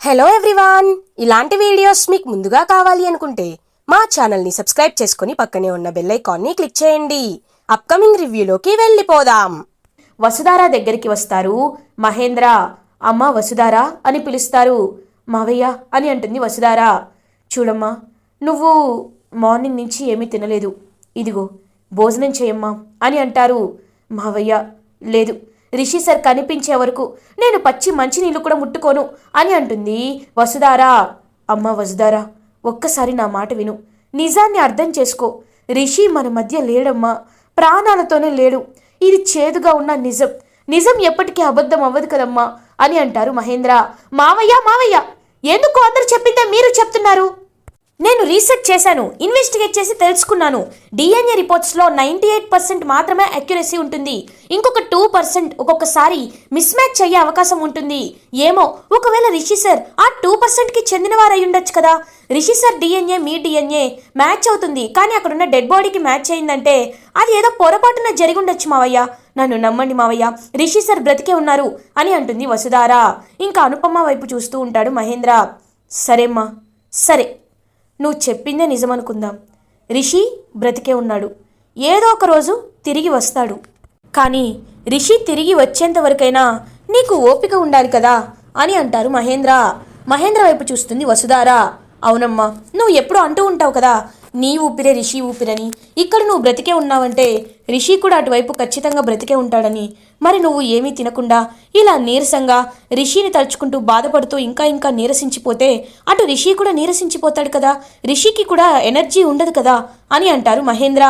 Hello everyone ఇలాంటి videos మీకు ముందుగా కావాలి అనుకుంటే మా ఛానల్ని సబ్స్క్రైబ్ చేసుకుని పక్కనే ఉన్న బెల్ ఐకాన్ని క్లిక్ చేయండి. అప్కమింగ్ రివ్యూలోకి వెళ్ళిపోదాం. వసుధార దగ్గరికి వస్తారు. మహేంద్ర అమ్మ వసుధార అని పిలుస్తారు. మావయ్య అని అంటుంది వసుధార. చూడమ్మా నువ్వు మార్నింగ్ నుంచి ఏమీ తినలేదు. ఇదిగో భోజనం చేయమ్మా అని అంటారు. మావయ్య లేదు రిషి సార్ కనిపించే వరకు నేను పచ్చి మంచినీళ్ళు కూడా ముట్టుకోను అని అంటుంది. వసుదారా అమ్మ వసుదారా ఒక్కసారి నా మాట విను. నిజాన్ని అర్థం చేసుకో. రిషి మన మధ్య లేడమ్మా. ప్రాణాలతోనే లేడు. ఇది చేదుగా ఉన్న నిజం. నిజం ఎప్పటికీ అబద్ధం అవ్వదు కదమ్మా అని అంటారు మహేంద్ర. మావయ్య మావయ్య ఎందుకు అందరు చెప్పిందే మీరు చెప్తున్నారు? నేను రీసెర్చ్ చేశాను ఇన్వెస్టిగేట్ చేసి తెలుసుకున్నాను. డిఎన్ఏ రిపోర్ట్స్లో నైంటీ ఎయిట్ పర్సెంట్ మాత్రమే అక్యురసీ ఉంటుంది. ఇంకొక టూ పర్సెంట్ ఒక్కొక్కసారి మిస్ మ్యాచ్ అయ్యే అవకాశం ఉంటుంది. ఏమో ఒకవేళ రిషి సార్ ఆ టూ పర్సెంట్కి చెందినవారు అయి ఉండొచ్చు కదా. రిషి సార్ డిఎన్ఏ మీ డిఎన్ఏ మ్యాచ్ అవుతుంది. కానీ అక్కడున్న డెడ్ బాడీకి మ్యాచ్ అయిందంటే అది ఏదో పొరపాటున జరిగి ఉండొచ్చు మావయ్య. నన్ను నమ్మండి మావయ్య రిషి సార్ బ్రతికే ఉన్నారు అని అంటుంది వసుధార. ఇంకా అనుపమ వైపు చూస్తూ ఉంటాడు మహేంద్ర. సరేమ్మా సరే. నువ్వు చెప్పిందే నిజమనుకుందాం. రిషి బ్రతికే ఉన్నాడు. ఏదో ఒక రోజు తిరిగి వస్తాడు. కానీ రిషి తిరిగి వచ్చేంతవరకైనా నీకు ఓపిక ఉండాలి కదా అని అంటారు మహేంద్ర. మహేంద్ర వైపు చూస్తుంది వసుధారా. అవునమ్మా నువ్వు ఎప్పుడూ అంటూ ఉంటావు కదా నీ ఊపిరే రిషి ఊపిరని. ఇక్కడ నువ్వు బ్రతికే ఉన్నావంటే రిషి కూడా అటువైపు ఖచ్చితంగా బ్రతికే ఉంటాడని. మరి నువ్వు ఏమీ తినకుండా ఇలా నీరసంగా రిషిని తలుచుకుంటూ బాధపడుతూ ఇంకా ఇంకా నీరసించిపోతే అటు రిషి కూడా నీరసించిపోతాడు కదా రిషికి కూడా ఎనర్జీ ఉండదు కదా అని అంటారు మహేంద్ర.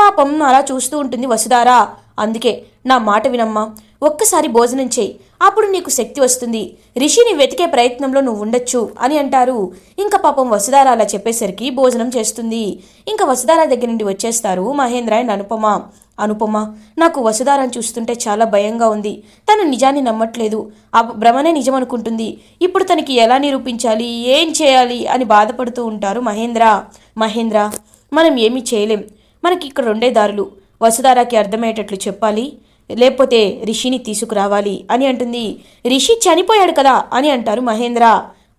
పాపం అలా చూస్తూ ఉంటుంది వసుధారా. అందుకే నా మాట వినమ్మా ఒక్కసారి భోజనం చేయి. అప్పుడు నీకు శక్తి వస్తుంది. రిషిని వెతికే ప్రయత్నంలో నువ్వు ఉండొచ్చు అని అంటారు. ఇంకా పాపం వసుధార అలా చెప్పేసరికి భోజనం చేస్తుంది. ఇంకా వసుధార దగ్గర నుండి వచ్చేస్తారు మహేంద్ర అండ్ అనుపమ. అనుపమ నాకు వసుధారని చూస్తుంటే చాలా భయంగా ఉంది. తను నిజాన్ని నమ్మట్లేదు. ఆ భ్రమనే నిజం అనుకుంటుంది. ఇప్పుడు తనకి ఎలా నిరూపించాలి? ఏం చేయాలి? అని బాధపడుతూ ఉంటారు మహేంద్ర. మహేంద్ర మనం ఏమీ చేయలేం. మనకి ఇక్కడ రెండే దారులు. వసుధారాకి అర్థమయ్యేటట్లు చెప్పాలి. లేకపోతే రిషిని తీసుకురావాలి అని అంటుంది. రిషి చనిపోయాడు కదా అని అంటారు మహేంద్ర.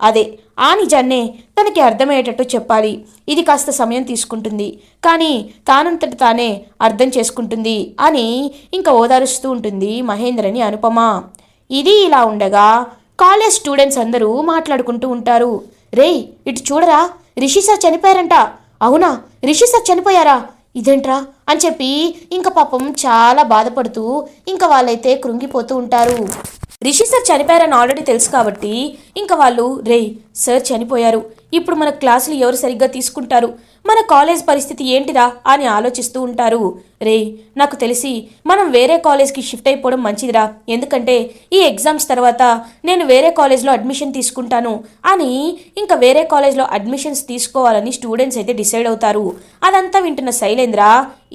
అదే ఆ నిజాన్నే తనకి అర్థమయ్యేటట్టు చెప్పాలి. ఇది కాస్త సమయం తీసుకుంటుంది. కానీ తానంతట తానే అర్థం చేసుకుంటుంది అని ఇంకా ఓదారుస్తూ ఉంటుంది మహేంద్రని అనుపమ. ఇది ఇలా ఉండగా కాలేజ్ స్టూడెంట్స్ అందరూ మాట్లాడుకుంటూ ఉంటారు. రేయ్ ఇటు చూడరా రిషి సార్ చనిపోయారంట. అవునా రిషి సార్ చనిపోయారా? ఇదేంట్రా అని చెప్పి ఇంకా పాపం చాలా బాధపడుతూ ఇంకా వాళ్ళైతే కృంగిపోతూ ఉంటారు. రిషి సార్ చనిపోయారని ఆల్రెడీ తెలుసు కాబట్టి ఇంకా వాళ్ళు రేయ్ సార్ చనిపోయారు. ఇప్పుడు మన క్లాసులు ఎవరు సరిగ్గా తీసుకుంటారు? మన కాలేజ్ పరిస్థితి ఏంటిరా అని ఆలోచిస్తూ ఉంటారు. రే నాకు తెలిసి మనం వేరే కాలేజ్కి షిఫ్ట్ అయిపోవడం మంచిదిరా. ఎందుకంటే ఈ ఎగ్జామ్స్ తర్వాత నేను వేరే కాలేజ్లో అడ్మిషన్ తీసుకుంటాను అని ఇంకా వేరే కాలేజ్లో అడ్మిషన్స్ తీసుకోవాలని స్టూడెంట్స్ అయితే డిసైడ్ అవుతారు. అదంతా వింటున్న శైలేంద్ర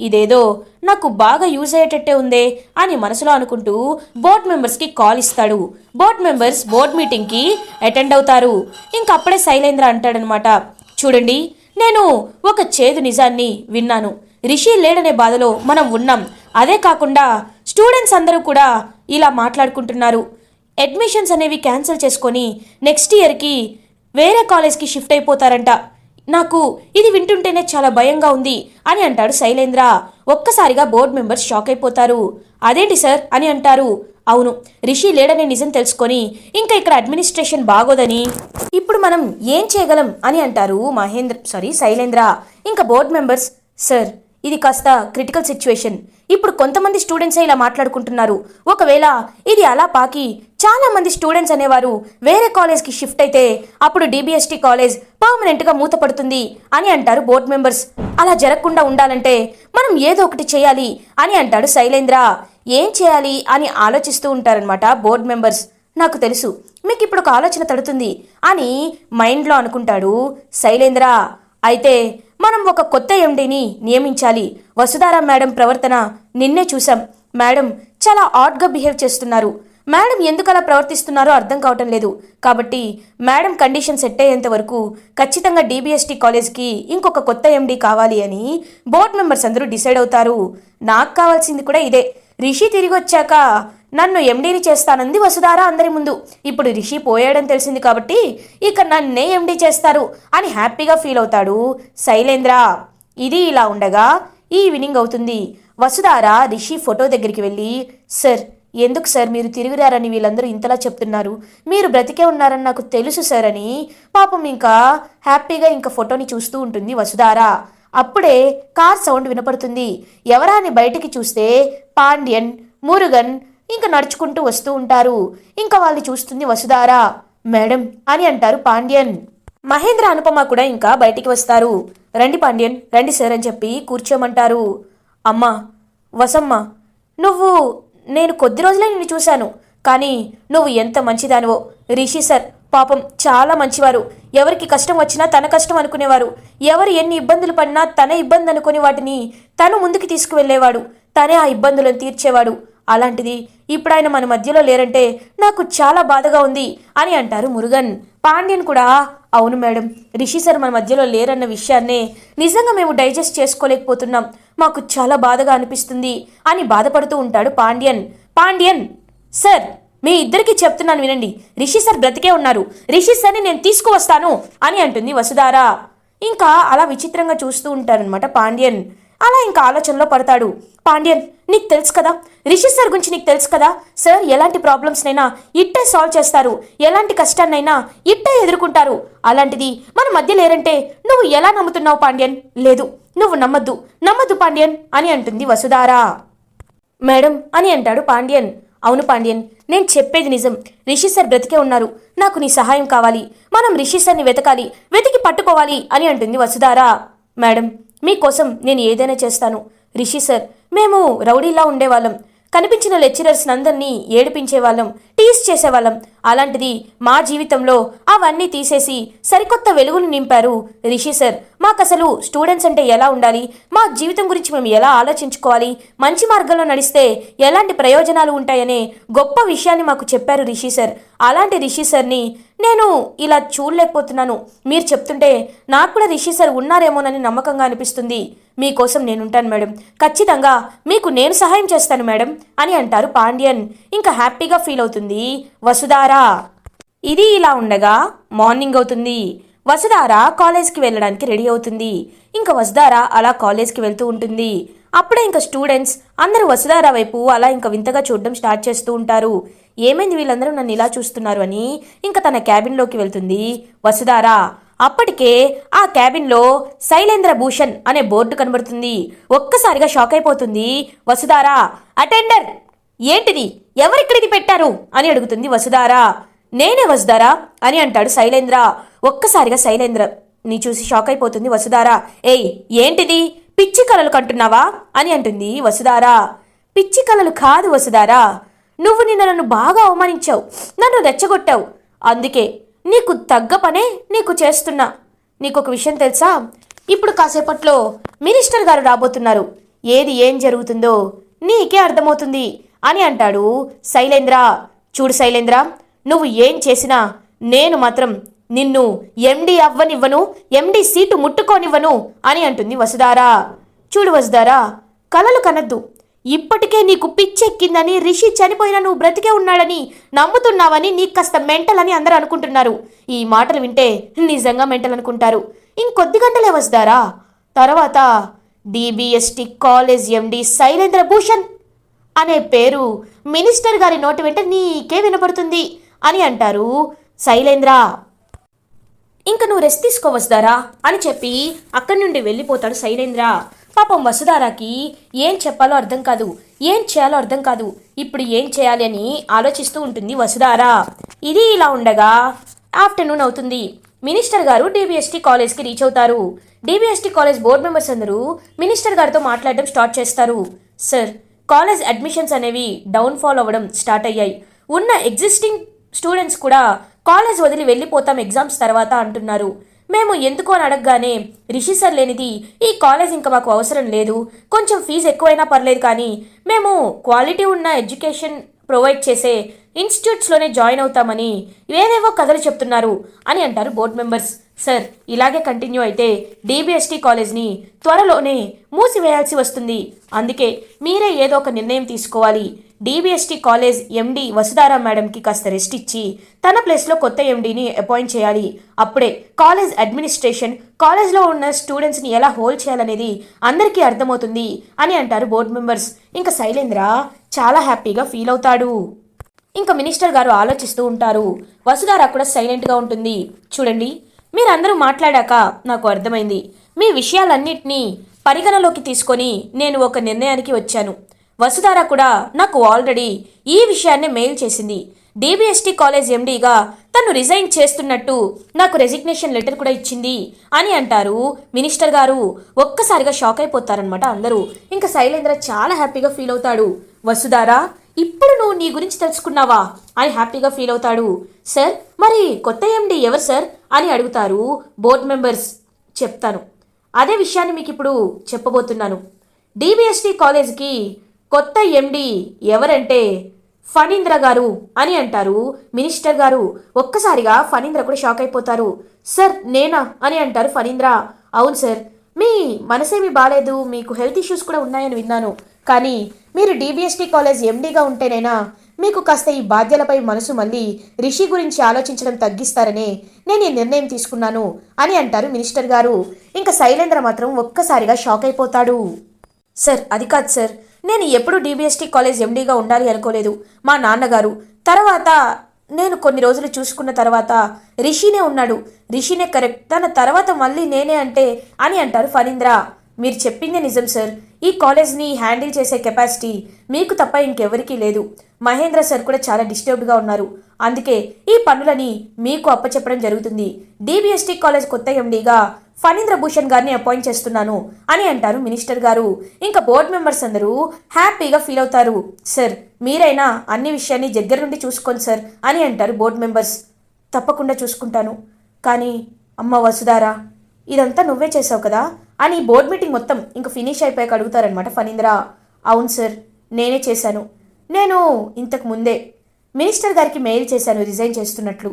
ఇదేదో నాకు బాగా యూజ్ అయ్యేటట్టే ఉందే అని మనసులో అనుకుంటూ బోర్డ్ మెంబర్స్కి కాల్ ఇస్తాడు. బోర్డ్ మెంబర్స్ బోర్డ్ మీటింగ్కి అటెండ్ అవుతారు. ఇంకా అప్పుడే శైలేంద్ర అంటాడనమాట చూడండి నేను ఒక చేదు నిజాన్ని విన్నాను. రిషి లేడనే బాధలో మనం ఉన్నాం. అదే కాకుండా స్టూడెంట్స్ అందరూ కూడా ఇలా మాట్లాడుకుంటున్నారు. అడ్మిషన్స్ అనేవి క్యాన్సిల్ చేసుకొని నెక్స్ట్ ఇయర్కి వేరే కాలేజ్కి షిఫ్ట్ అయిపోతారంట. నాకు ఇది వింటుంటేనే చాలా భయంగా ఉంది అని అంటాడు శైలేంద్ర. ఒక్కసారిగా బోర్డు మెంబర్స్ షాక్ అయిపోతారు. అదేంటి సార్? అని అంటారు. అవును రిషి లేడని నిజం తెలుసుకొని ఇంకా ఇక్కడ అడ్మినిస్ట్రేషన్ బాగోదని. ఇప్పుడు మనం ఏం చేయగలం అని అంటారు మహేంద్ర సారీ శైలేంద్ర. ఇంకా బోర్డ్ మెంబర్స్ సార్ ఇది కాస్త క్రిటికల్ సిచ్యువేషన్ ఇప్పుడు కొంతమంది స్టూడెంట్సే ఇలా మాట్లాడుకుంటున్నారు. ఒకవేళ ఇది అలా పాకి చాలా మంది స్టూడెంట్స్ అనేవారు వేరే కాలేజ్కి షిఫ్ట్ అయితే అప్పుడు డిబిఎస్టీ కాలేజ్ పర్మనెంట్గా మూతపడుతుంది అని అంటారు బోర్డు మెంబర్స్ అలా జరగకుండా ఉండాలంటే మనం ఏదో ఒకటి చేయాలి అని అంటాడు శైలేంద్ర. ఏం చేయాలి అని ఆలోచిస్తూ ఉంటారనమాట బోర్డ్ మెంబర్స్. నాకు తెలుసు మీకు ఇప్పుడు ఒక ఆలోచన తడుతుంది అని మైండ్లో అనుకుంటాడు శైలేంద్ర. అయితే మనం ఒక కొత్త ఎండీని నియమించాలి. వసుధారా మేడం ప్రవర్తన నిన్నే చూసాం మేడం చాలా ఆడ్గా బిహేవ్ చేస్తున్నారు. మేడం ఎందుకు అలా ప్రవర్తిస్తున్నారో అర్థం కావటం లేదు. కాబట్టి మేడం కండిషన్ సెట్ అయ్యేంత వరకు ఖచ్చితంగా డీబీఎస్టీ కాలేజ్కి ఇంకొక కొత్త ఎండీ కావాలి అని బోర్డు మెంబర్స్ అందరూ డిసైడ్ అవుతారు. నాకు కావాల్సింది కూడా ఇదే. రిషి తిరిగి వచ్చాక నన్ను ఎండీని చేస్తానంది వసుధార అందరి ముందు. ఇప్పుడు రిషి పోయాడని తెలిసింది కాబట్టి ఇక నన్నే ఎండీ చేస్తారు అని హ్యాపీగా ఫీల్ అవుతాడు శైలేంద్ర. ఇది ఇలా ఉండగా ఈవినింగ్ అవుతుంది. వసుధార రిషి ఫోటో దగ్గరికి వెళ్ళి సార్ ఎందుకు సార్ మీరు తిరిగిరారని వీళ్ళందరూ ఇంతలా చెప్తున్నారు? మీరు బ్రతికే ఉన్నారని నాకు తెలుసు సార్ అని. పాపం ఇంకా హ్యాపీగా ఇంకా ఫోటోని చూస్తూ ఉంటుంది వసుధార. అప్పుడే కార్ సౌండ్ వినపడుతుంది. ఎవరాని బయటికి చూస్తే పాండ్యన్ మురుగన్ ఇంకా నడుచుకుంటూ వస్తూ ఉంటారు. ఇంకా వాళ్ళని చూస్తుంది వసుధారా. మేడం అని అంటారు పాండ్యన్. మహేంద్ర అనుపమ కూడా ఇంకా బయటికి వస్తారు. రండి పాండ్యన్ రండి సార్ అని చెప్పి కూర్చోమంటారు. అమ్మా వసమ్మ నువ్వు నేను కొద్ది రోజులే నిన్ను చూశాను. కానీ నువ్వు ఎంత మంచిదానివో. రిషి సార్ పాపం చాలా మంచివారు. ఎవరికి కష్టం వచ్చినా తన కష్టం అనుకునేవారు. ఎవరు ఎన్ని ఇబ్బందులు పడినా తన ఇబ్బంది అనుకుని వాటిని తను ముందుకు తీసుకువెళ్ళేవాడు. తనే ఆ ఇబ్బందులను తీర్చేవాడు. అలాంటిది ఇప్పుడు ఆయన మన మధ్యలో లేరంటే నాకు చాలా బాధగా ఉంది అని అంటారు మురుగన్. పాండ్యన్ కూడా అవును మేడం రిషి సార్ మన మధ్యలో లేరన్న విషయాన్నే నిజంగా మేము డైజెస్ట్ చేసుకోలేకపోతున్నాం. మాకు చాలా బాధగా అనిపిస్తుంది అని బాధపడుతూ ఉంటాడు పాండ్యన్. పాండ్యన్ సార్ మీ ఇద్దరికి చెప్తున్నాను వినండి. రిషి సార్ బ్రతికే ఉన్నారు. రిషి సార్ని నేను తీసుకువస్తాను అని అంటుంది వసుధార. ఇంకా అలా విచిత్రంగా చూస్తూ ఉంటారనమాట పాండ్యన్. అలా ఇంకా ఆలోచనలో పడతాడు. పాండ్యన్ నీకు తెలుసు కదా? రిషి సార్ గురించి నీకు తెలుసు కదా? సార్ ఎలాంటి ప్రాబ్లమ్స్నైనా ఇట్టే సాల్వ్ చేస్తారు. ఎలాంటి కష్టాన్నైనా ఇట్టే ఎదుర్కొంటారు. అలాంటిది మన మధ్య లేరంటే నువ్వు ఎలా నమ్ముతున్నావు పాండ్యన్? లేదు నువ్వు నమ్మద్దు. నమ్మద్దు పాండ్యన్ అని అంటుంది వసుధారా. మేడం అని అంటాడు పాండ్యన్. అవును పాండ్యన్ నేను చెప్పేది నిజం. రిషి సార్ బ్రతికే ఉన్నారు. నాకు నీ సహాయం కావాలి. మనం రిషి సార్ని వెతకాలి వెతికి పట్టుకోవాలి అని అంటుంది వసుధారా. మేడం మీకోసం నేను ఏదైనా చేస్తాను. రిషి సార్ మేము రౌడీలా ఉండేవాళ్ళం. కనిపించిన లెక్చరర్స్ అందరినీ ఏడిపించేవాళ్ళం టీస్ చేసేవాళ్ళం. అలాంటిది మా జీవితంలో అవన్నీ తీసేసి సరికొత్త వెలుగులు నింపారు రిషి సార్. మాకు అసలు స్టూడెంట్స్ అంటే ఎలా ఉండాలి? మా జీవితం గురించి మేము ఎలా ఆలోచించుకోవాలి? మంచి మార్గంలో నడిస్తే ఎలాంటి ప్రయోజనాలు ఉంటాయనే గొప్ప విషయాన్ని మాకు చెప్పారు రిషి సార్. అలాంటి రిషి సార్ని నేను ఇలా చూడలేకపోతున్నాను. మీరు చెప్తుంటే నాకు కూడా రిషి సార్ ఉన్నారేమోనని నమ్మకంగా అనిపిస్తుంది. మీకోసం నేనుంటాను మేడం. ఖచ్చితంగా మీకు నేను సహాయం చేస్తాను మేడం అని అంటారు పాండ్యన్. ఇంకా హ్యాపీగా ఫీల్ అవుతుంది. వసుధారా. ఇది ఇలా ఉండగా మార్నింగ్ అవుతుంది. వసుధార కాలేజ్కి వెళ్ళడానికి రెడీ అవుతుంది. ఇంకా వసుధార అలా కాలేజ్కి వెళ్తూ ఉంటుంది. అప్పుడే ఇంకా స్టూడెంట్స్ అందరూ వసుధార వైపు అలా ఇంకా వింతగా చూడడం స్టార్ట్ చేస్తూ ఉంటారు. ఏమైంది వీళ్ళందరూ నన్ను ఇలా చూస్తున్నారు అని ఇంకా తన క్యాబిన్లోకి వెళ్తుంది వసుధార. అప్పటికే ఆ క్యాబిన్లో శైలేంద్ర భూషణ్ అనే బోర్డు కనబడుతుంది. ఒక్కసారిగా షాక్ అయిపోతుంది. వసుధార అటెండర్ ఏంటిది? ఎవరిక్కడిది పెట్టారు? అని అడుగుతుంది వసుధార. నేనే వసుధారా అని అంటాడు శైలేంద్ర. ఒక్కసారిగా శైలేంద్ర నీ చూసి షాక్ అయిపోతుంది వసుధార. ఏయ్ ఏంటిది? పిచ్చి కలలు కంటున్నావా? అని అంటుంది వసుధార. పిచ్చి కలలు కాదు వసుధారా. నువ్వు నిన్న నన్ను బాగా అవమానించావు. నన్ను రెచ్చగొట్టావు. అందుకే నీకు తగ్గ పనే నీకు చేస్తున్నా. నీకు ఒక విషయం తెలుసా? ఇప్పుడు కాసేపట్లో మినిస్టర్ గారు రాబోతున్నారు. ఏది ఏం జరుగుతుందో నీకే అర్థమవుతుంది అని అంటాడు శైలేంద్ర. చూడు శైలేంద్ర నువ్వు ఏం చేసినా నేను మాత్రం నిన్ను ఎండి అవ్వనివ్వను ఎండి సీటు ముట్టుకోనివ్వను అని అంటుంది వసుధారా. చూడు వసుధారా కలలు కనద్దు. ఇప్పటికే నీకు పిచ్చెక్కిందని రిషి చనిపోయినా నువ్వు బ్రతికే ఉన్నాడని నమ్ముతున్నావని నీకు కాస్త మెంటల్ అని అందరూ అనుకుంటున్నారు. ఈ మాటలు వింటే నిజంగా మెంటల్ అనుకుంటారు. ఇంకొద్ది గంటలే వస్తారా? తర్వాత DBST college MD Shailendra Bhushan అనే పేరు మినిస్టర్ గారి నోటి వెంట నీకే వినపడుతుంది అని అంటారు శైలేంద్ర. ఇంక నువ్వు రెస్ట్ తీసుకోవస్తారా అని చెప్పి అక్కడి నుండి వెళ్ళిపోతాడు శైలేంద్ర. పాపం వసుధారాకి ఏం చెప్పాలో అర్థం కాదు. ఏం చేయాలో అర్థం కాదు. ఇప్పుడు ఏం చేయాలి అని ఆలోచిస్తూ ఉంటుంది వసుధారా. ఇది ఇలా ఉండగా ఆఫ్టర్నూన్ అవుతుంది. మినిస్టర్ గారు డిబిఎస్టీ కాలేజ్కి రీచ్ అవుతారు. డిబిఎస్టీ కాలేజ్ బోర్డు మెంబర్స్ అందరూ మినిస్టర్ గారితో మాట్లాడడం స్టార్ట్ చేస్తారు. సార్ కాలేజ్ అడ్మిషన్స్ అనేవి డౌన్ఫాల్ అవ్వడం స్టార్ట్ అయ్యాయి. ఉన్న ఎగ్జిస్టింగ్ స్టూడెంట్స్ కూడా కాలేజ్ వదిలి వెళ్ళిపోతాం ఎగ్జామ్స్ తర్వాత అంటున్నారు. మేము ఎందుకు అని అడగగానే రిషి సార్ లేనిది ఈ కాలేజ్ ఇంకా మాకు అవసరం లేదు. కొంచెం ఫీజు ఎక్కువైనా పర్లేదు కానీ మేము క్వాలిటీ ఉన్న ఎడ్యుకేషన్ ప్రొవైడ్ చేసే ఇన్స్టిట్యూట్స్లోనే జాయిన్ అవుతామని ఏవేవో కథలు చెప్తున్నారు అని అంటారు బోర్డు మెంబర్స్. సార్ ఇలాగే కంటిన్యూ అయితే డిబిఎస్టీ కాలేజ్ని త్వరలోనే మూసివేయాల్సి వస్తుంది. అందుకే మీరే ఏదో ఒక నిర్ణయం తీసుకోవాలి. డీబీఎస్టీ కాలేజ్ ఎండి వసుధారా మేడంకి కాస్త రెస్ట్ ఇచ్చి తన ప్లేస్లో కొత్త ఎండీని అపాయింట్ చేయాలి. అప్పుడే కాలేజ్ అడ్మినిస్ట్రేషన్ కాలేజ్లో ఉన్న స్టూడెంట్స్ని ఎలా హోల్డ్ చేయాలనేది అందరికీ అర్థమవుతుంది అని అంటారు బోర్డు మెంబర్స్. ఇంకా శైలేంద్ర చాలా హ్యాపీగా ఫీల్ అవుతాడు. ఇంకా మినిస్టర్ గారు ఆలోచిస్తూ ఉంటారు. వసుధార కూడా సైలెంట్గా ఉంటుంది. చూడండి మీరందరూ మాట్లాడాక నాకు అర్థమైంది. మీ విషయాలన్నింటినీ పరిగణలోకి తీసుకొని నేను ఒక నిర్ణయానికి వచ్చాను. వసుధార కూడా నాకు ఆల్రెడీ ఈ విషయాన్నే మెయిల్ చేసింది. డీబీఎస్టీ కాలేజ్ ఎండీగా తను రిజైన్ చేస్తున్నట్టు నాకు రెసిగ్నేషన్ లెటర్ కూడా ఇచ్చింది అని అంటారు. మినిస్టర్ గారు ఒక్కసారిగా షాక్ అయిపోతారనమాట అందరూ. ఇంకా శైలేంద్ర చాలా హ్యాపీగా ఫీల్ అవుతాడు. వసుధారా ఇప్పుడు నువ్వు నీ గురించి తెలుసుకున్నావా? అని హ్యాపీగా ఫీల్ అవుతాడు. సార్ మరి కొత్త ఎండి ఎవరు సార్ అని అడుగుతారు బోర్డ్ మెంబర్స్ చెప్తాను. అదే విషయాన్ని మీకు ఇప్పుడు చెప్పబోతున్నాను. డిబిఎస్టి కాలేజ్కి కొత్త ఎండి ఎవరంటే ఫణీంద్ర గారు అని అంటారు. మినిస్టర్ గారు ఒక్కసారిగా ఫణీంద్ర కూడా షాక్ అయిపోతారు. సార్ నేనా? అని అంటారు ఫణీంద్ర. అవును సార్ మీ మనసేమీ బాగాలేదు మీకు హెల్త్ ఇష్యూస్ కూడా ఉన్నాయని విన్నాను. కానీ మీరు డీబీఎస్టీ కాలేజ్ ఎండీగా ఉంటేనైనా మీకు కాస్త ఈ బాధ్యతలపై మనసు మళ్ళీ రిషి గురించి ఆలోచించడం తగ్గిస్తారనే నేను ఈ నిర్ణయం తీసుకున్నాను అని అంటారు మినిస్టర్ గారు. ఇంకా శైలేంద్ర మాత్రం ఒక్కసారిగా షాక్ అయిపోతాడు. సార్ అది కాదు సార్. నేను ఎప్పుడు డిబిఎస్టీ కాలేజ్ ఎండీగా ఉండాలి అనుకోలేదు. మా నాన్నగారు. తర్వాత నేను కొన్ని రోజులు చూసుకున్న తర్వాత రిషినే ఉన్నాడు. రిషినే కరెక్ట్. తన తర్వాత మళ్ళీ నేనే అంటే అని అంటారు ఫణీంద్ర. మీరు చెప్పిందే నిజం సార్. ఈ కాలేజ్ని హ్యాండిల్ చేసే కెపాసిటీ మీకు తప్ప ఇంకెవరికీ లేదు. మహేంద్ర సార్ కూడా చాలా డిస్టర్బ్డ్గా ఉన్నారు. అందుకే ఈ పనులని మీకు అప్పచెప్పడం జరుగుతుంది. డీబీఎస్టీ కాలేజ్ కొత్త ఎండీగా ఫణీంద్ర భూషణ్ గారిని అపాయింట్ చేస్తున్నాను అని అంటారు మినిస్టర్ గారు. ఇంకా బోర్డు మెంబర్స్ అందరూ హ్యాపీగా ఫీల్ అవుతారు. సార్ మీరైనా అన్ని విషయాన్ని దగ్గర నుండి చూసుకోండి సార్ అని అంటారు బోర్డు మెంబర్స్. తప్పకుండా చూసుకుంటాను. కానీ అమ్మ వసుధారా ఇదంతా నువ్వే చేసావు కదా? అని బోర్డ్ మీటింగ్ మొత్తం ఇంకా ఫినిష్ అయిపోయాక అడుగుతారనమాట ఫణీంద్ర. అవును సార్ నేనే చేశాను. నేను ఇంతకు ముందే మినిస్టర్ గారికి మెయిల్ చేశాను రిజైన్ చేస్తున్నట్లు.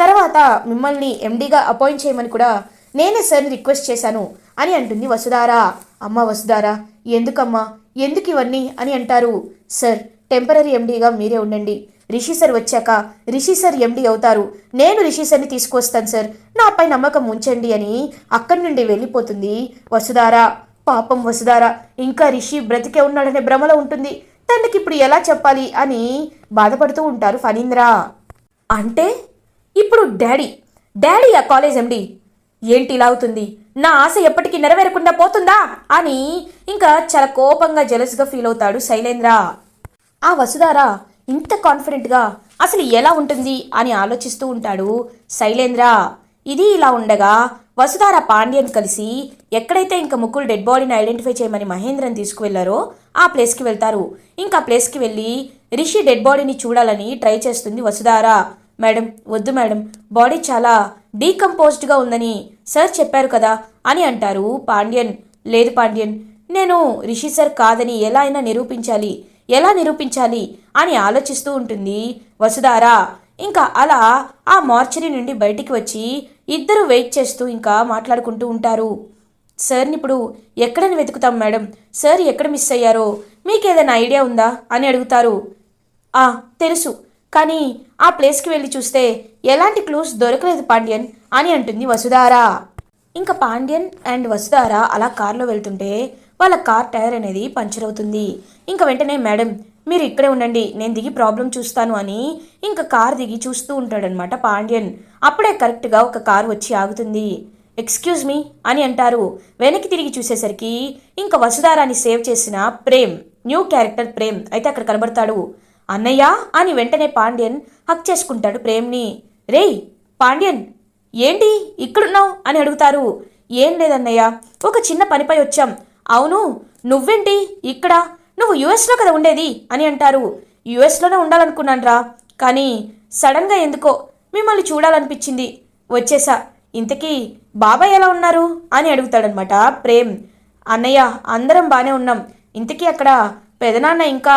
తర్వాత మిమ్మల్ని ఎండీగా అపాయింట్ చేయమని కూడా నేనే సార్ని రిక్వెస్ట్ చేశాను అని అంటుంది వసుధారా. అమ్మ వసుధారా ఎందుకమ్మా? ఎందుకు ఇవన్నీ అని అంటారు. సార్ టెంపరీ ఎండీగా మీరే ఉండండి. రిషి సార్ వచ్చాక రిషి సార్ ఎండీ అవుతారు. నేను రిషి సార్ని తీసుకొస్తాను సార్. నాపై నమ్మకం ఉంచండి అని అక్కడి నుండి వెళ్ళిపోతుంది వసుధారా. పాపం వసుధారా ఇంకా రిషి బ్రతికే ఉన్నాడనే భ్రమలో ఉంటుంది. తనకి ఇప్పుడు ఎలా చెప్పాలి అని బాధపడుతూ ఉంటారు ఫణీంద్ర. అంటే? ఇప్పుడు డాడీ డాడీ ఆ కాలేజ్ ఎండి ఏంటి ఇలా అవుతుంది? నా ఆశ ఎప్పటికీ నెరవేరకుండా పోతుందా? అని ఇంకా చాలా కోపంగా జలస్గా ఫీల్ అవుతాడు శైలేంద్ర. ఆ వసుధార ఇంత కాన్ఫిడెంట్గా అసలు ఎలా ఉంటుంది అని ఆలోచిస్తూ ఉంటాడు శైలేంద్ర. ఇది ఇలా ఉండగా వసుధార పాండ్యన్ కలిసి ఎక్కడైతే ఇంకా ముక్కులు డెడ్ బాడీని ఐడెంటిఫై చేయమని మహేంద్రని తీసుకువెళ్ళారో ఆ ప్లేస్కి వెళ్తారు. ఇంకా ప్లేస్కి వెళ్ళి రిషి డెడ్ బాడీని చూడాలని ట్రై చేస్తుంది వసుధార. మేడం వద్దు మేడం. బాడీ చాలా డీకంపోజ్డ్గా ఉందని సార్ చెప్పారు కదా అని అంటారు పాండ్యన్. లేదు పాండ్యన్ నేను రిషి సార్ కాదని ఎలా అయినా నిరూపించాలి. ఎలా నిరూపించాలి అని ఆలోచిస్తూ ఉంటుంది వసుధారా. ఇంకా అలా ఆ మార్చరీ నుండి బయటికి వచ్చి ఇద్దరు వెయిట్ చేస్తూ ఇంకా మాట్లాడుకుంటూ ఉంటారు. సార్ని ఇప్పుడు ఎక్కడని వెతుకుతాం మేడం? సార్ ఎక్కడ మిస్ అయ్యారో? మీకేదైనా ఐడియా ఉందా? అని అడుగుతారు. ఆ తెలుసు. కానీ ఆ ప్లేస్కి వెళ్ళి చూస్తే ఎలాంటి క్లూస్ దొరకలేదు పాండ్యన్ అని అంటుంది వసుధార. ఇంకా పాండ్యన్ అండ్ వసుధార అలా కార్లో వెళ్తుంటే వాళ్ళ కార్ టైర్ అనేది పంచర్ అవుతుంది. ఇంకా వెంటనే మేడం మీరు ఇక్కడే ఉండండి నేను దిగి ప్రాబ్లం చూస్తాను అని ఇంకా కార్ దిగి చూస్తూ ఉంటాడనమాట పాండ్యన్. అప్పుడే కరెక్ట్గా ఒక కార్ వచ్చి ఆగుతుంది. ఎక్స్క్యూజ్ మీ అని అంటారు. వెనక్కి తిరిగి చూసేసరికి ఇంకా వసుధారాన్ని సేవ్ చేసిన ప్రేమ్ న్యూ క్యారెక్టర్ ప్రేమ్ అయితే అక్కడ కనబడతాడు. అన్నయ్య అని వెంటనే పాండ్యన్ హక్ చేసుకుంటాడు ప్రేమ్ని. రేయ్ పాండ్యన్ ఏంటి ఇక్కడున్నావు అని అడుగుతారు. ఏం లేదన్నయ్య ఒక చిన్న పనిపై వచ్చాం. అవును నువ్వేంటి ఇక్కడ? నువ్వు యుఎస్లో కదా ఉండేది అని అంటారు. యుఎస్లోనే ఉండాలనుకున్నానురా కానీ సడన్గా ఎందుకో మిమ్మల్ని చూడాలనిపించింది. వచ్చేసా. ఇంతకీ బాబాయ్ ఎలా ఉన్నారు? అని అడుగుతాడనమాట ప్రేమ్. అన్నయ్య అందరం బాగానే ఉన్నాం. ఇంతకీ అక్కడ పెదనాన్న ఇంకా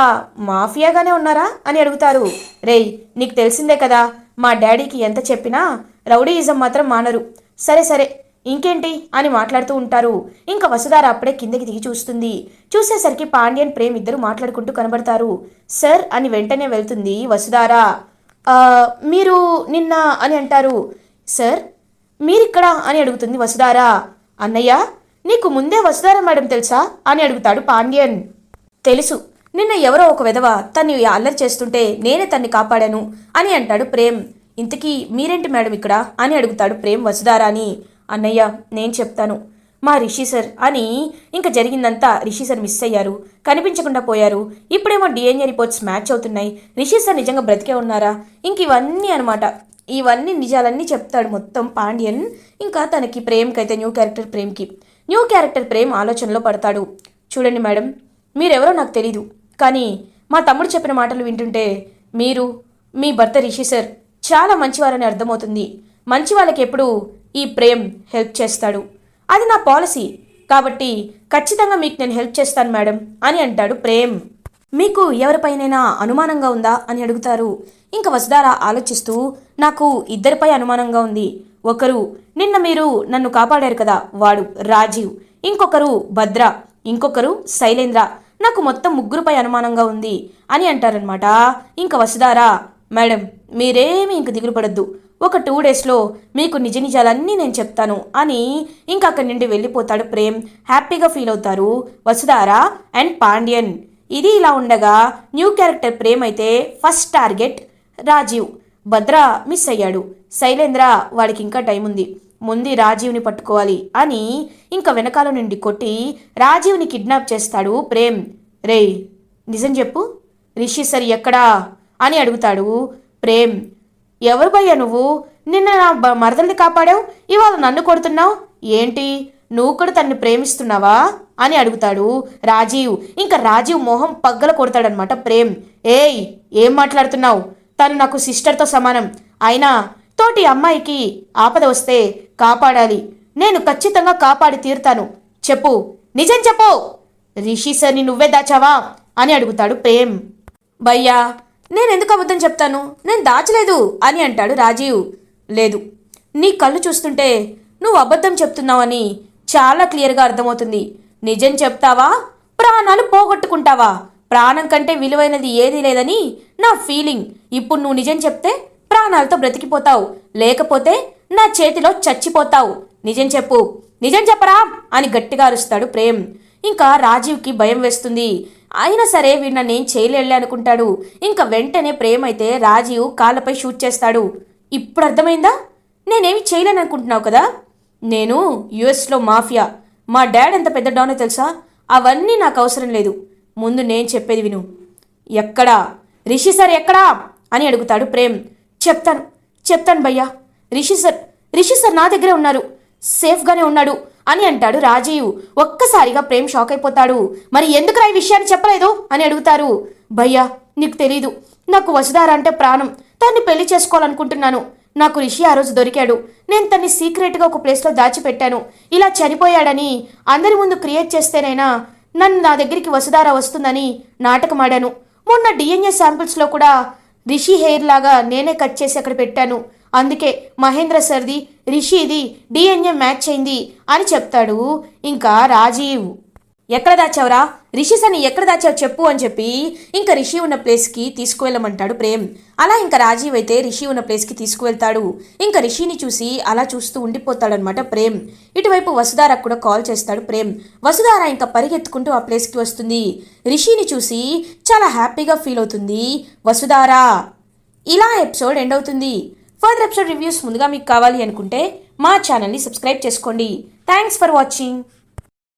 మాఫియాగానే ఉన్నారా అని అడుగుతారు. రేయ్ నీకు తెలిసిందే కదా మా డాడీకి ఎంత చెప్పినా రౌడీయిజం మాత్రం మానరు. సరే సరే ఇంకేంటి అని మాట్లాడుతూ ఉంటారు. ఇంకా వసుధార అప్పుడే కిందకి దిగి చూస్తుంది. చూసేసరికి పాండ్యన్ ప్రేమ్ ఇద్దరు మాట్లాడుకుంటూ కనబడతారు. సార్ అని వెంటనే వెళ్తుంది వసుధార. మీరు నిన్న అని అంటారు. సార్ మీరిక్కడ అని అడుగుతుంది వసుధార. అన్నయ్య నీకు ముందే వసుధార మేడం తెలుసా అని అడుగుతాడు పాండ్యన్. తెలుసు. నిన్న ఎవరో ఒక విధవ తన్ని అల్లరి చేస్తుంటే నేనే తన్ని కాపాడాను అని అంటాడు ప్రేమ్. ఇంతకీ మీరేంటి మేడం ఇక్కడ? అని అడుగుతాడు ప్రేమ్ వసుధారాని అన్నయ్య నేను చెప్తాను. మా రిషి సార్ అని ఇంకా జరిగిందంతా రిషి సార్ మిస్ అయ్యారు. కనిపించకుండా పోయారు. ఇప్పుడేమో డిఎన్ఏ రిపోర్ట్స్ మ్యాచ్ అవుతున్నాయి. రిషి సార్ నిజంగా బ్రతికే ఉన్నారా? ఇంక ఇవన్నీ అనమాట. ఇవన్నీ నిజాలన్నీ చెప్తాడు మొత్తం పాండ్యన్. ఇంకా తనకి ప్రేమ్కి అయితే న్యూ క్యారెక్టర్ ప్రేమ్కి. న్యూ క్యారెక్టర్ ప్రేమ్ ఆలోచనలో పడతాడు. చూడండి మేడం మీరెవరో నాకు తెలీదు. కానీ మా తమ్ముడు చెప్పిన మాటలు వింటుంటే మీరు మీ భర్త రిషి సార్ చాలా మంచివారని అర్థమవుతుంది. మంచి వాళ్ళకి ఎప్పుడు ఈ ప్రేమ్ హెల్ప్ చేస్తాడు. అది నా పాలసీ. కాబట్టి ఖచ్చితంగా మీకు నేను హెల్ప్ చేస్తాను మేడం అని అంటాడు ప్రేమ్. మీకు ఎవరిపైనైనా అనుమానంగా ఉందా అని అడుగుతారు. ఇంకా వసుధార ఆలోచిస్తూ నాకు ఇద్దరిపై అనుమానంగా ఉంది. ఒకరు నిన్న మీరు నన్ను కాపాడారు కదా వాడు రాజీవ్. ఇంకొకరు భద్ర. ఇంకొకరు శైలేంద్ర. నాకు మొత్తం ముగ్గురుపై అనుమానంగా ఉంది అని అంటారనమాట ఇంకా వసుదారా మేడం మీరేమీ ఇంక దిగులు పడద్దు. ఒక టూ డేస్లో మీకు నిజ నిజాలన్నీ నేను చెప్తాను అని ఇంకా అక్కడి నుండి వెళ్ళిపోతాడు ప్రేమ్. హ్యాపీగా ఫీల్ అవుతారు వసుధారా అండ్ పాండ్యన్. ఇది ఇలా ఉండగా న్యూ క్యారెక్టర్ ప్రేమ్ అయితే first target Rajeev. Bhadra miss అయ్యాడు. శైలేంద్ర వాడికి ఇంకా టైం ఉంది. ముందు రాజీవ్ని పట్టుకోవాలి అని ఇంకా వెనకాల నుండి కొట్టి రాజీవ్ని కిడ్నాప్ చేస్తాడు ప్రేమ్. రేయ్ నిజం చెప్పు. రిషి సర్ ఎక్కడా? అని అడుగుతాడు ప్రేమ్. ఎవరు భయ్యా నువ్వు? నిన్న నా మరదల్ని కాపాడావు? ఇవాళ నన్ను కొడుతున్నావు? ఏంటి? నువ్వు కూడా తన్ని ప్రేమిస్తున్నావా? అని అడుగుతాడు రాజీవ్. ఇంకా రాజీవ్ మొహం పగ్గల కొడతాడనమాట ప్రేమ్. ఏయ్ ఏం మాట్లాడుతున్నావు? తను నాకు సిస్టర్తో సమానం. అయినా తోటి అమ్మాయికి ఆపద వస్తే కాపాడాలి. నేను ఖచ్చితంగా కాపాడి తీరుతాను. చెప్పు. నిజం చెప్పు. రిషి సర్ని నువ్వే దాచావా? అని అడుగుతాడు ప్రేమ్. భయ్యా నేను ఎందుకు అబద్ధం చెప్తాను? నేను దాచలేదు అని అంటాడు రాజీవ్. లేదు. నీ కళ్ళు చూస్తుంటే నువ్వు అబద్ధం చెప్తున్నావని చాలా క్లియర్గా అర్థమవుతుంది. నిజం చెప్తావా? ప్రాణాలు పోగొట్టుకుంటావా? ప్రాణం కంటే విలువైనది ఏదీ లేదని నా ఫీలింగ్. ఇప్పుడు నువ్వు నిజం చెప్తే ప్రాణాలతో బ్రతికిపోతావు. లేకపోతే నా చేతిలో చచ్చిపోతావు. నిజం చెప్పు. నిజం చెప్పరా? అని గట్టిగా అరుస్తాడు ప్రేమ్. ఇంకా రాజీవ్కి భయం వేస్తుంది. అయినా సరే వీడు నన్ను ఏం చేయలేళ్ళే అనుకుంటాడు. ఇంకా వెంటనే ప్రేమ్ అయితే రాజీవ్ కాళ్ళపై షూట్ చేస్తాడు. ఇప్పుడు అర్థమైందా? నేనేమి చేయలేను అనుకుంటున్నావు కదా? నేను యుఎస్లో మాఫియా. మా డాడ్ ఎంత పెద్ద డౌనో తెలుసా? అవన్నీ నాకు అవసరం లేదు. ముందు నేను చెప్పేది విను. ఎక్కడా? రిషి సార్ ఎక్కడా? అని అడుగుతాడు ప్రేమ్. చెప్తాను. చెప్తాను భయ్యా. రిషి సార్ రిషి సార్ నా దగ్గరే ఉన్నారు. సేఫ్గానే ఉన్నాడు అని అంటాడు రాజీవ్. ఒక్కసారిగా ప్రేమ్ షాక్ అయిపోతాడు. మరి ఎందుకురా ఈ విషయాన్ని చెప్పలేదు అని అడుగుతారు. భయ్యా నీకు తెలీదు. నాకు వసుధార అంటే ప్రాణం. తన్ని పెళ్ళి చేసుకోవాలనుకుంటున్నాను. నాకు రిషి ఆ రోజు దొరికాడు. నేను తన్ని సీక్రెట్గా ఒక ప్లేస్లో దాచిపెట్టాను. ఇలా చనిపోయాడని అందరి ముందు క్రియేట్ చేస్తేనైనా నన్ను నా దగ్గరికి వసుధార వస్తుందని నాటకమాడాను. మొన్న డిఎన్ఏ శాంపిల్స్లో కూడా రిషి హెయిర్ లాగా నేనే కట్ చేసి అక్కడ పెట్టాను. అందుకే మహేంద్ర సర్ది రిషిది డిఎన్ఏ మ్యాచ్ అయింది అని చెప్తాడు. ఇంకా రాజీవ్. ఎక్కడ దాచావురా? రిషి సని ఎక్కడ దాచావు చెప్పు అని చెప్పి ఇంకా రిషి ఉన్న ప్లేస్కి తీసుకువెళ్ళమంటాడు ప్రేమ్. అలా ఇంకా రాజీవ్ అయితే రిషి ఉన్న ప్లేస్కి తీసుకువెళ్తాడు. ఇంకా రిషిని చూసి అలా చూస్తూ ఉండిపోతాడనమాట ప్రేమ్. ఇటువైపు వసుధార కూడా కాల్ చేస్తాడు ప్రేమ్. వసుధార ఇంకా పరిగెత్తుకుంటూ ఆ ప్లేస్కి వస్తుంది. రిషిని చూసి చాలా హ్యాపీగా ఫీల్ అవుతుంది. వసుధార ఇలా ఎపిసోడ్ ఎండ్ అవుతుంది. ఫర్దర్ ఎపిసోడ్ రివ్యూస్ ముందుగా మీకు కావాలి అనుకుంటే మా ఛానల్ని సబ్స్క్రైబ్ చేసుకోండి. Thanks for watching